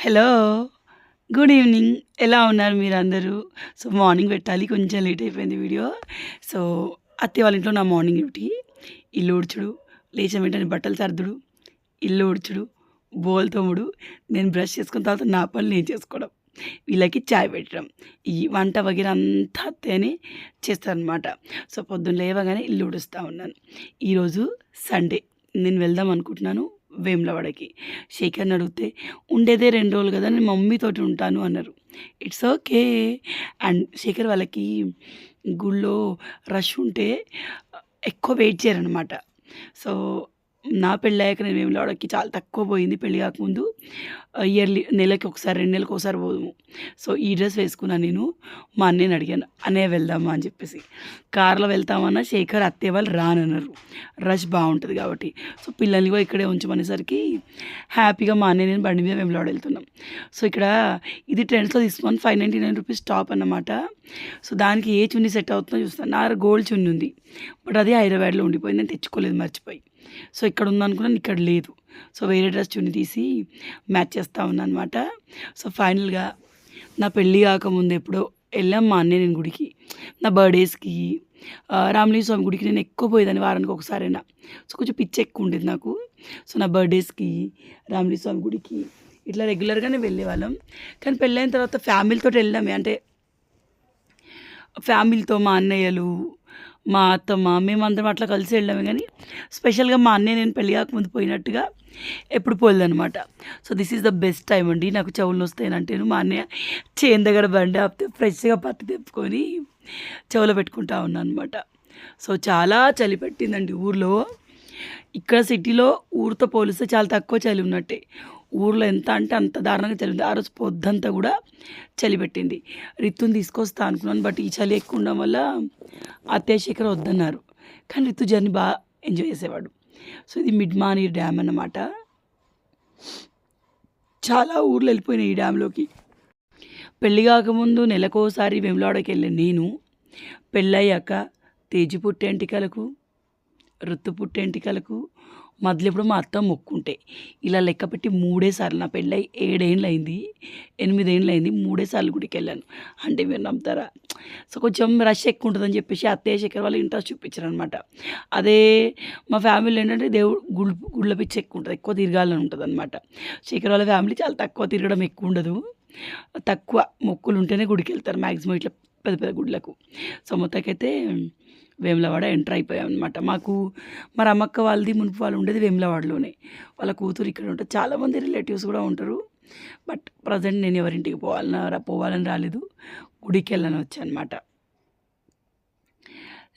Hello good evening ఎలా ఉన్నారు మీరందరూ? సో మార్నింగ్ పెట్టాలి. కొంచెం లేట్ అయిపోయింది వీడియో సో అత్తే వాళ్ళ ఇంట్లో నా మార్నింగ్ డ్యూటీ ఇల్లు ఊడ్చుడు. లేచిన వెంటనే బట్టలు సర్దుడు. ఇల్లు ఊడ్చుడు. బోల్ తోముడు. నేను బ్రష్ చేసుకున్న తర్వాత నా పనులు నేను చేసుకోవడం. వీళ్ళకి చాయ్ పెట్టడం. ఈ వంట వగేర అంతా అత్తేనే చేస్తారనమాట సో పొద్దున్న లేవగానే ఇల్లు ఊడుస్తూ ఉన్నాను. ఈరోజు సండే నేను వెళ్దాం అనుకుంటున్నాను. వేములవాడకి. శేఖర్ని అడిగితే ఉండేదే రెండు రోజులు కదా నేను మమ్మీతోటి ఉంటాను అన్నారు. It's okay. అండ్ శేఖర్ వాళ్ళకి గుళ్ళో రష్ ఉంటే ఎక్కువ వెయిట్ చేయరనమాట సో నా పెళ్ళి అయ్యాక నేను వేములవాడకి చాలా తక్కువ పోయింది పెళ్ళి కాకముందు. ఇయర్లీ నెలకి ఒకసారి రెండు నెలలకు ఒకసారి పోదుము. సో ఈ డ్రెస్ వేసుకున్నాను నేను. మా అన్నయ్యని అడిగాను అన్నయ్య వెళ్దామా? అని చెప్పేసి. కార్లో వెళ్తామన్నా శేఖర్ అత్తయ్య వాళ్ళు రానన్నారు రష్ బాగుంటుంది కాబట్టి. సో పిల్లల్ని కూడా ఇక్కడే ఉంచమనేసరికి హ్యాపీగా మా అన్నయ్య నేను బండి మీద వెంబలాడ వెళ్తున్నాం. సో ఇక్కడ ఇది ట్రెండ్స్లో తీసుకొని five ninety nine rupees top అన్నమాట. సో దానికి ఏ చున్నీ సెట్ అవుతుందో చూస్తాను. నా గోల్డ్ చున్నీ ఉంది. బట్ అది హైదరాబాద్లో ఉండిపోయింది. నేను తెచ్చుకోలేదు మర్చిపోయి. సో ఇక్కడ ఉందనుకున్నాను ఇక్కడ లేదు. సో వేరే డ్రెస్ చున్నీ తీసి మ్యాచ్ చేస్తూ ఉన్నాను అనమాట సో ఫైనల్గా నా పెళ్ళి కాకముందు ఎప్పుడో వెళ్ళాం మా అన్నయ్య నేను గుడికి. నా బర్త్డేస్కి రామలింగ స్వామి గుడికి నేను ఎక్కువ పోయేదాన్ని వారానికి ఒకసారైనా. సో కొంచెం పిచ్చి ఎక్కువ ఉండేది నాకు. సో నా బర్త్డేస్కి రామలింగ స్వామి గుడికి ఇట్లా రెగ్యులర్గానే వెళ్ళేవాళ్ళం. కానీ పెళ్ళైన తర్వాత ఫ్యామిలీతో వెళ్ళామే. అంటే ఫ్యామిలీతో మా అన్నయ్యలు మా అత్తమ్మ మేమందరం అట్లా కలిసి వెళ్ళాము కానీ స్పెషల్గా మా అన్నయ్య నేను పెళ్ళి కాకముందు పోయినట్టుగా ఎప్పుడు పోలేదనమాట so this is the best time అండి. నాకు చెవులు వస్తాయనంటేను మా అన్నయ్య చేను దగ్గర బండి ఆపితే ఫ్రెష్గా పత్తి తెప్పుకొని చెవులో పెట్టుకుంటా ఉన్నాను అనమాట సో చాలా చలి పెట్టిందండి ఊర్లో. ఇక్కడ సిటీలో ఊరితో పోలిస్తే చాలా తక్కువ చలి ఉన్నట్టే. ఊర్లో ఎంత అంటే అంత దారుణంగా చలి ఆ రోజు పొద్దంతా కూడా చలి పెట్టింది రిత్తుని తీసుకొస్తా అనుకున్నాను బట్ ఈ చలి ఎక్కువ ఉండడం వల్ల అత్తయ్య శేఖర్ వద్దన్నారు. కానీ రిత్తు జర్నీ బాగా ఎంజాయ్ చేసేవాడు. సో ఇది మిడ్ మానీ డ్యామ్ అన్నమాట. చాలా ఊర్లు వెళ్ళిపోయినాయి ఈ డ్యామ్లోకి. పెళ్ళి కాకముందు నెలకోసారి వెమ్లాడకి వెళ్ళాను నేను పెళ్ళయ్యాక తేజి పుట్టెంటికలకు రుత్తు పుట్టెంటికలకు మధ్యలో ఇప్పుడు మా అత్త మొక్కుంటే. ఇలా లెక్క పెట్టి మూడే సార్లు నా పెళ్ళై ఏడేళ్ళు అయింది ఎనిమిదేళ్ళు అయింది మూడే సార్లు గుడికి వెళ్ళాను అంటే మీరు నమ్ముతారా? సో కొంచెం రష్ ఎక్కువ ఉంటుందని చెప్పేసి అత్తయ్య శేఖర్ వాళ్ళు ఇంట్రెస్ట్ చూపించారు అనమాట అదే మా ఫ్యామిలీ ఏంటంటే దేవుడు గుళ్ళు గుళ్ళ పిచ్చి ఎక్కువ ఉంటుంది ఎక్కువ తిరగాలని ఉంటుంది అనమాట శేఖర్ వాళ్ళ ఫ్యామిలీ చాలా తక్కువ తిరగడం ఎక్కువ ఉండదు తక్కువ మొక్కులు ఉంటేనే గుడికి వెళ్తారు మ్యాక్సిమం ఇట్లా పెద్ద పెద్ద గుడ్లకు సో మొత్తకైతే వేములవాడ ఎంటర్ అయిపోయాం అనమాట మాకు మరి అమ్మక్క వాళ్ళది మునుపు వాళ్ళు ఉండేది వేములవాడలోనే. వాళ్ళ కూతురు ఇక్కడ ఉంటారు చాలామంది రిలేటివ్స్ కూడా ఉంటారు. బట్ ప్రజెంట్ నేను ఎవరింటికి పోవాలన్నా రా- పోవాలని రాలేదు. గుడికి వెళ్ళని వచ్చానమాట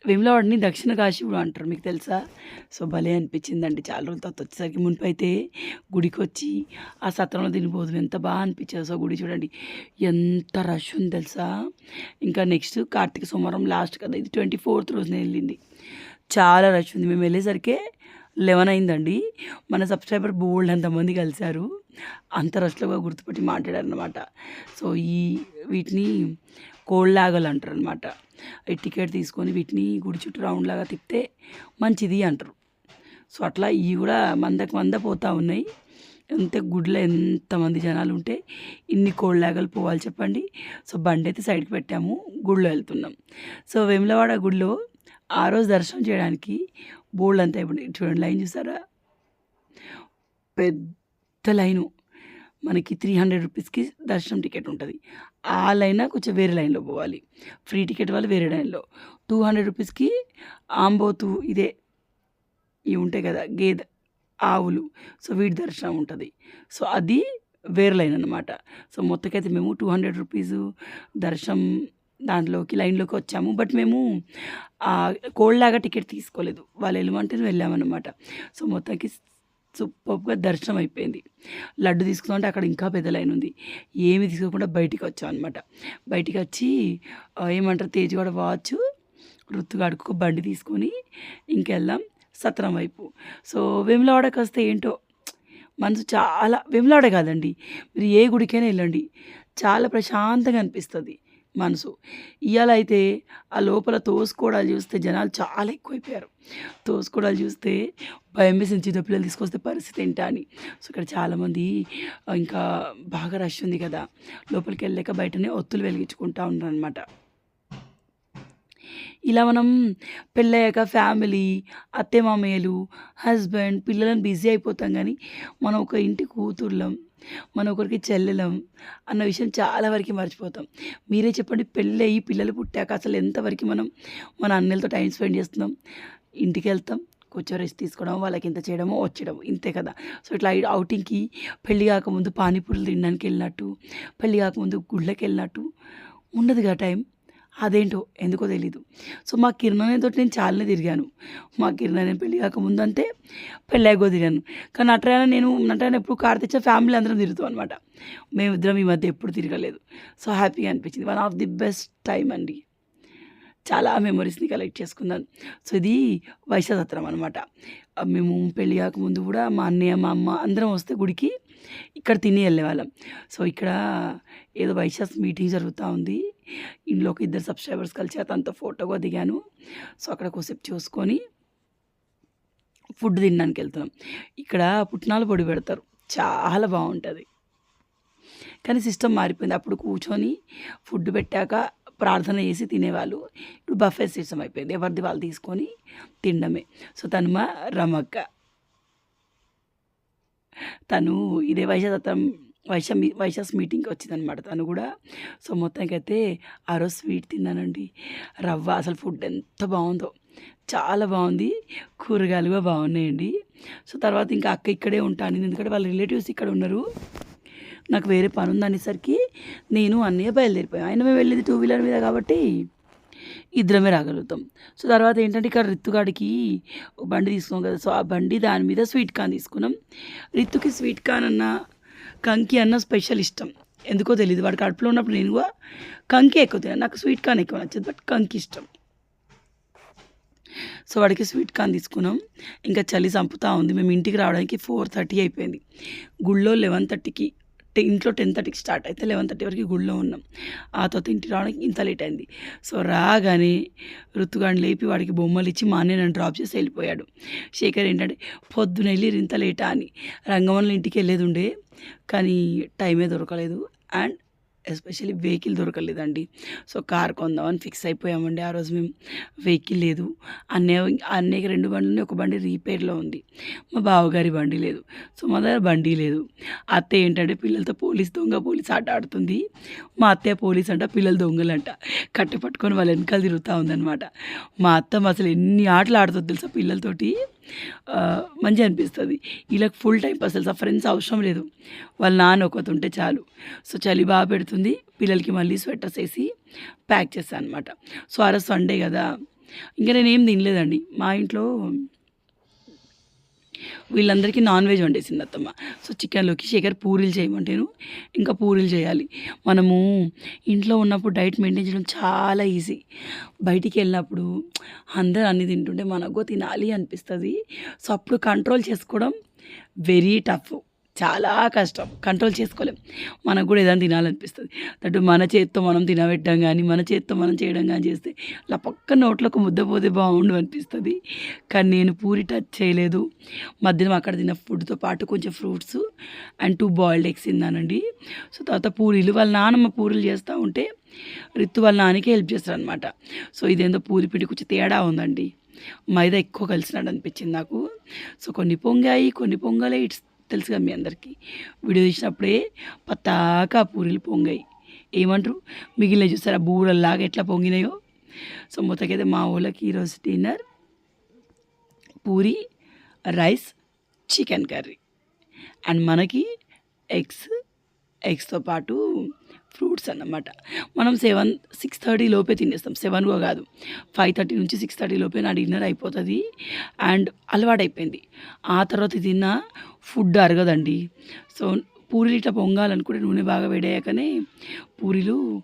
వేములవాడిని దక్షిణ కాశీపుడు అంటారు మీకు తెలుసా? సో భలే అనిపించిందండి. చాలా రోజుల తర్వాత వచ్చేసరికి మునిపు అయితే గుడికి వచ్చి ఆ సత్రంలో తినిపోదు ఎంత బాగా అనిపించేది. సో గుడి చూడండి ఎంత రష్ ఉంది తెలుసా? ఇంకా నెక్స్ట్ కార్తీక సోమవారం లాస్ట్ కదా ఇది ట్వంటీ ఫోర్త్ రోజున వెళ్ళింది. చాలా రష్ ఉంది. మేము వెళ్ళేసరికి లెవెన్ అయిందండి. మన సబ్స్క్రైబర్ బోల్డ్ అంతమంది కలిశారు. అంత గుర్తుపెట్టి గుర్తుపట్టి మాట్లాడారు అనమాట సో ఈ వీటిని కోళ్ళాగలు అంటారు అనమాట ఈ టికెట్ తీసుకొని వీటిని గుడి చుట్టూ రౌండ్ లాగా తిప్పితే మంచిది అంటారు. సో అట్లా ఇవి కూడా మందకు మంద పోతూ ఉన్నాయి. ఎంత గుడిలో ఎంతమంది జనాలు ఉంటే ఇన్ని కోళ్ళాగలు పోవాలి చెప్పండి. సో బండి అయితే సైడ్కి పెట్టాము గుడిలో వెళ్తున్నాం. సో వేములవాడ గుడిలో ఆ రోజు దర్శనం చేయడానికి బోల్డ్ అంతా ఇప్పుడు చూడండి లైన్ చూసారా? పెద్ద లైను. మనకి త్రీ హండ్రెడ్ రూపీస్కి దర్శనం టికెట్ ఉంటుంది. ఆ లైన్ కొంచెం వేరే లైన్లో పోవాలి. ఫ్రీ టికెట్ వాళ్ళు వేరే లైన్లో. టూ హండ్రెడ్ రూపీస్కి ఆంబోతు ఇదే ఇవి ఉంటాయి కదా గేదె ఆవులు. సో వీటి దర్శనం ఉంటుంది. సో అది వేరే లైన్ అనమాట సో మొత్తకైతే మేము టూ హండ్రెడ్ రూపీస్ దర్శనం దాంట్లోకి లైన్లోకి వచ్చాము. బట్ మేము కోల్డ్లాగా టికెట్ తీసుకోలేదు. వాళ్ళు వెళ్ళమంటే వెళ్ళామన్నమాట. సో మొత్తానికి సూపర్గా దర్శనం అయిపోయింది. లడ్డు తీసుకుందామంటే అక్కడ ఇంకా పెద్ద లైన్ ఉంది. ఏమి తీసుకోకుండా బయటికి వచ్చాం అనమాట బయటికి వచ్చి ఏమంటారు తేజగడ వాచ్ రుత్తుగాడుకు బండి తీసుకొని ఇంకెళ్దాం సత్రం వైపు. సో వేములవాడకి వస్తే ఏంటో మనసు చాలా వేములవాడ కాదండి మీరు ఏ గుడికైనా వెళ్ళండి. చాలా ప్రశాంతంగా అనిపిస్తుంది. మనసు. ఇవాళ అయితే ఆ లోపల తోసుకోవడాలు చూస్తే జనాలు చాలా ఎక్కువైపోయారు. తోసుకోవడాలు చూస్తే భయం వేసింది చిన్నపిల్లలు తీసుకొస్తే పరిస్థితి ఏంటా అని. సో ఇక్కడ చాలామంది ఇంకా బాగా రష్ ఉంది కదా. లోపలికి వెళ్ళాక బయటనే ఒత్తులు వెలిగించుకుంటా ఉన్నారు అనమాట ఇలా మనం పెళ్ళయ్యాక ఫ్యామిలీ అత్తే మామయ్యలు హస్బెండ్ పిల్లలను బిజీ అయిపోతాం కానీ మనం ఒక ఇంటి కూతుర్లం మనం ఒకరికి చెల్లెలం అన్న విషయం చాలా వరకు మర్చిపోతాం. మీరే చెప్పండి పెళ్ళి అయ్యి పిల్లలు పుట్టాక అసలు ఎంతవరకు మనం మన అన్నలతో టైం స్పెండ్ చేస్తున్నాం? ఇంటికి వెళ్తాం కొంచెం రెస్ట్ తీసుకోవడం వాళ్ళకి ఇంత చేయడమో వచ్చడం ఇంతే కదా. సో ఇట్లా అవుటింగ్కి పెళ్ళి కాకముందు పానీపూరులు తినడానికి వెళ్ళినట్టు పెళ్ళి కాకముందు గుళ్ళకి వెళ్ళినట్టు ఉండదుగా టైం. అదేంటో ఎందుకో తెలీదు. సో మా కిరణ్ తోటి నేను చాలానే తిరిగాను. మా కిరణ్ నేను పెళ్ళి కాకముందు అంతే పెళ్ళాకో తిరిగాను. కానీ నటరాయన నేను నటరాయన ఎప్పుడు కార్ తెచ్చిన ఫ్యామిలీ అందరం తిరుగుతాం అనమాట మేమిద్దరం ఈ మధ్య ఎప్పుడు తిరగలేదు. సో హ్యాపీగా అనిపించింది. One of the best time అండి. చాలా మెమరీస్ని కలెక్ట్ చేసుకున్నాను. సో ఇది వైశాసత్రం అనమాట మేము పెళ్ళి కాకముందు కూడా మా అన్నయ్య మా అమ్మ అందరం వస్తే గుడికి ఇక్కడ తిని వెళ్ళేవాళ్ళం. సో ఇక్కడ ఏదో వైశాస్ మీటింగ్ జరుగుతూ ఉంది. ఇంట్లో ఒక ఇద్దరు సబ్స్క్రైబర్స్ కలిసి అతనితో ఫోటోగా దిగాను. సో అక్కడ కొసేపు చూసుకొని ఫుడ్ తినడానికి వెళ్తున్నాం. ఇక్కడ పుట్నాల పొడి పెడతారు. చాలా బాగుంటుంది. కానీ సిస్టమ్ మారిపోయింది. అప్పుడు కూర్చొని ఫుడ్ పెట్టాక ప్రార్థన చేసి తినేవాళ్ళు. ఇప్పుడు బఫే సిస్టమ్ అయిపోయింది. ఎవరిది వాళ్ళు తీసుకొని తినడమే. సో తను మా రమక్క తను ఇదే వైశాతం వైశ వైశాస్ మీటింగ్కి వచ్చిందనమాట తను కూడా. సో మొత్తానికైతే ఆ రోజు స్వీట్ తిన్నానండి. రవ్వ అసలు ఫుడ్ ఎంత బాగుందో. చాలా బాగుంది. కూరగాయలు కూడా బాగున్నాయండి. సో తర్వాత ఇంకా అక్క ఇక్కడే ఉంటాను ఎందుకంటే వాళ్ళ రిలేటివ్స్ ఇక్కడ ఉన్నారు. నాకు వేరే పని ఉంది అనేసరికి నేను అన్నయ్య బయలుదేరిపోయాను ఆయన మేము వెళ్ళేది టూ వీలర్ మీద కాబట్టి ఇద్దరమే రాగలుగుతాం. సో తర్వాత ఏంటంటే ఇక్కడ రిత్తుగాడికి బండి తీసుకున్నాం కదా. సో ఆ బండి దాని మీద స్వీట్ కార్న్ తీసుకున్నాం. రిత్తుకి స్వీట్ కార్న్ అన్న కంకి అన్న స్పెషల్ ఇష్టం. ఎందుకో తెలియదు వాడు కడుపులో ఉన్నప్పుడు నేను కూడా కంకి ఎక్కువ తిన్నాను నాకు స్వీట్ కార్న్ ఎక్కువ నచ్చదు బట్ కంకి ఇష్టం. సో వాడికి స్వీట్ కార్న్ తీసుకున్నాం. ఇంకా చలి చంపుతా ఉంది. మేము ఇంటికి రావడానికి ఫోర్ థర్టీ అయిపోయింది. గుళ్ళో లెవెన్ థర్టీకి. ఇంట్లో టెన్ థర్టీకి స్టార్ట్ అయితే లెవెన్ థర్టీ వరకు గుళ్ళో ఉన్నాం. ఆ తర్వాత ఇంటికి రావడానికి ఇంత లేట్ అయింది. సో రాగానే ఋతుగాడిని లేపి వాడికి బొమ్మలు ఇచ్చి మా అన్నయ్య నన్ను డ్రాప్ చేసి వెళ్ళిపోయాడు. శేఖర్ ఏంటంటే పొద్దున వెళ్ళి ఇంత లేటా అని. రంగవల్లి ఇంటికి వెళ్ళేది ఉండే కానీ టైమే దొరకలేదు. అండ్ ఎస్పెషల్లీ వెహికల్ దొరకలేదండి. సో కార్ కొందామని ఫిక్స్ అయిపోయామండి. ఆ రోజు మేము వెహికల్ లేదు. అన్నయ్య అన్నయ్యకి రెండు బండ్లు ఉన్నాయి, ఒక బండి రీపేర్లో ఉంది. మా బావగారి బండి లేదు. సో మా దగ్గర బండి లేదు. అత్త ఏంటంటే పిల్లలతో పోలీస్ దొంగ పోలీస్ ఆట ఆడుతుంది. మా అత్తయ్య పోలీస్ అంట పిల్లలు దొంగలంట. కట్టె పట్టుకొని వాళ్ళ వెనకాల తిరుగుతూ ఉందన్నమాట. మా అత్త అసలు ఎన్ని ఆటలు ఆడుతుంది తెలుసా పిల్లలతోటి? మంచిగా అనిపిస్తుంది. వీళ్ళకి ఫుల్ టైం అసలు సఫరెన్స్ ఫ్రెండ్స్ అవసరం లేదు. వాళ్ళ నాన్న ఒకటి ఉంటే చాలు. సో చలి బాగా పెడుతుంది. పిల్లలకి మళ్ళీ స్వెటర్స్ వేసి ప్యాక్ చేస్తాను అనమాట సో ఆ సండే కదా. ఇంకా నేను ఏం తినలేదండి. మా ఇంట్లో వీళ్ళందరికీ నాన్ వెజ్ వండేసింది అత్తమ్మ. సో చికెన్లోకి శేఖర్ పూరీలు చేయమంటేను. ఇంకా పూరీలు చేయాలి. మనము ఇంట్లో ఉన్నప్పుడు డైట్ మెయింటైన్ చేయడం చాలా ఈజీ. బయటికి వెళ్ళినప్పుడు అందరూ అన్ని తింటుంటే మనకు తినాలి అనిపిస్తుంది. సో అప్పుడు కంట్రోల్ చేసుకోవడం వెరీ టఫ్. చాలా కష్టం. కంట్రోల్ చేసుకోలేం. మనకు కూడా ఏదైనా తినాలనిపిస్తుంది. అటు మన చేత్తో మనం తినబెట్టడం కానీ మన చేత్తో మనం చేయడం కానీ చేస్తే అలా పక్క నోట్లోకి ముద్ద బాగుండు అనిపిస్తుంది. కానీ నేను పూరి టచ్ చేయలేదు. మధ్యాహ్నం అక్కడ తిన్న ఫుడ్తో పాటు కొంచెం fruits and two boiled eggs తిన్నానండి. సో తర్వాత పూరీలు వాళ్ళ నాన్నమ్మ పూరీలు చేస్తూ ఉంటే రిత్తు వాళ్ళ నాన్నకే హెల్ప్ చేస్తారు అనమాట సో ఇదేందో పూరి పిండి కొంచెం తేడా ఉందండి. మైదా ఎక్కువ కలిసినట్టు అనిపించింది నాకు. సో కొన్ని పొంగాయి కొన్ని పొంగలే ఇట్స్ తెలుసుగా మీ అందరికీ. వీడియో తీసినప్పుడే పత్తాక పూరీలు పొంగాయి. ఏమంటారు? మిగిలిన చూసారా బూరల్లాగా ఎట్లా పొంగినాయో? సో మొత్తకైతే మా ఊళ్ళకి ఈరోజు dinner puri rice chicken curry. And మనకి ఎగ్స్ ఎగ్స్తో పాటు ఫ్రూట్స్ అన్నమాట. మనం సెవెన్ సిక్స్ థర్టీ లోపే తినేస్తాం. సెవెన్ కాదు. ఫైవ్ థర్టీ నుంచి సిక్స్ థర్టీ లోపే నా డిన్నర్ అయిపోతుంది. అండ్ అలవాటు అయిపోయింది ఆ తర్వాత తిన్న ఫుడ్ అరగదండి. సో పూరీలు ఇట్లా పొంగాలనుకుంటే నూనె బాగా వేడయ్యాకనే పూరీలు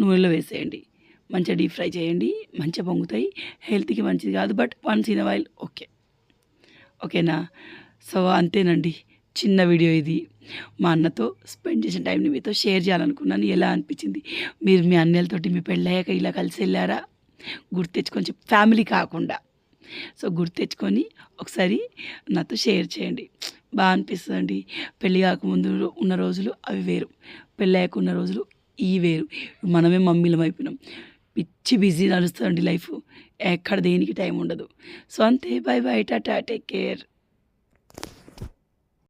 నూనెలో వేసేయండి. మంచిగా డీప్ ఫ్రై చేయండి. మంచిగా పొంగుతాయి. హెల్త్కి మంచిది కాదు but once in while okay. ఓకేనా? సో అంతేనండి. చిన్న వీడియో ఇది. మా అన్నతో స్పెండ్ చేసిన టైంని మీతో షేర్ చేయాలనుకున్నాను. ఎలా అనిపించింది? మీరు మీ అన్నయ్యలతోటి మీ పెళ్ళయ్యాక ఇలా కలిసి వెళ్ళారా? గుర్తు తెచ్చుకొని చెప్పి ఫ్యామిలీ కాకుండా. సో గుర్తు తెచ్చుకొని ఒకసారి నాతో షేర్ చేయండి. బాగా అనిపిస్తుందండి. పెళ్ళి కాకముందు ఉన్న రోజులు అవి వేరు. పెళ్ళయ్యాక ఉన్న రోజులు ఈ వేరు. మనమే మమ్మీలం అయిపోయినాం. పిచ్చి బిజీ నడుస్తుందండి లైఫ్. ఎక్కడ దేనికి టైం ఉండదు. సో అంతే. Bye bye. Tata. Take care.